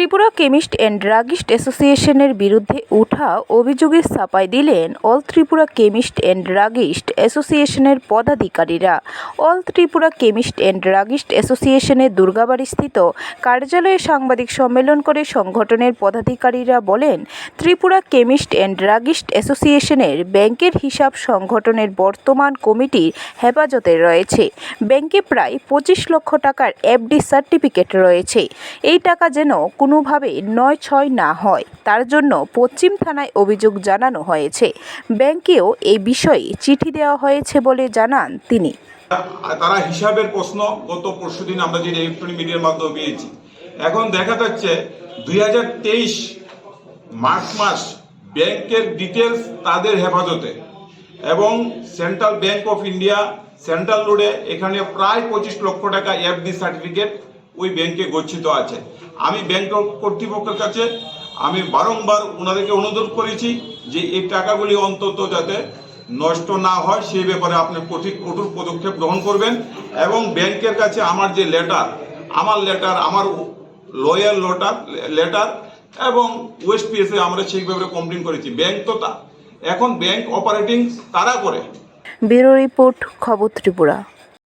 Tripura chemist and druggist অ্যাসোসিয়েশনের বিরুদ্ধে উঠা অভিযোগের ছাপাই দিলেন all Tripura chemist and druggist অ্যাসোসিয়েশনের পদাধিকারীরা। All Tripura chemist and druggist অ্যাসোসিয়েশনের দুর্গাবাড়িস্থিত কার্যালয়ে সাংবাদিক সম্মেলন করে সংগঠনের পদাধিকারীরা বলেন, ত্রিপুরা কেমিস্ট অ্যান্ড ড্রাগিস্ট অ্যাসোসিয়েশনের ব্যাংকের হিসাব সংগঠনের বর্তমান কমিটির হেফাজতে রয়েছে। ব্যাংকে প্রায় পঁচিশ লক্ষ টাকার এফডি সার্টিফিকেট রয়েছে। এই টাকা যেন কোনোভাবে নয় ছয় না হয়, তার জন্য পশ্চিম থানায় অভিযোগ জানানো হয়েছে। ব্যাংকেও এই বিষয়ে চিঠি দেওয়া হয়েছে বলে জানান তিনি। তারা হিসাবের প্রশ্ন গত পরশুদিন আমরা যে ইলেকট্রনিক মিডিয়ার মাধ্যমে পেয়েছি। এখন দেখা যাচ্ছে দুই হাজার তেইশ মার্চ মাস ব্যাংকের ডিটেলস তাদের হেফাজতে এবং Central Bank of India central রোডে এখানে প্রায় পঁচিশ লক্ষ টাকা এফডি সার্টিফিকেট ওই ব্যাংকে গচ্ছিত আছে। আমি ব্যাংক কর্তৃপক্ষের কাছে আমি বারংবার ওনাদেরকে অনুরোধ করেছি যে এই টাকাগুলি অন্তত যাতে নষ্ট না হয়, সেই ব্যাপারে আপনি কঠিন, কঠোর পদক্ষেপ গ্রহণ করবেন এবং ব্যাংকের কাছে আমার যে লেটার আমার লেটার আমার লয়ার লেটার লেটার এবং ওয়েস্ট পিএসে আমরা সেই ব্যাপারে কমপ্লেন করেছি। ব্যাংক তো তা, এখন ব্যাংক অপারেটিং তারা করে। ব্যুরো রিপোর্ট, খবর ত্রিপুরা।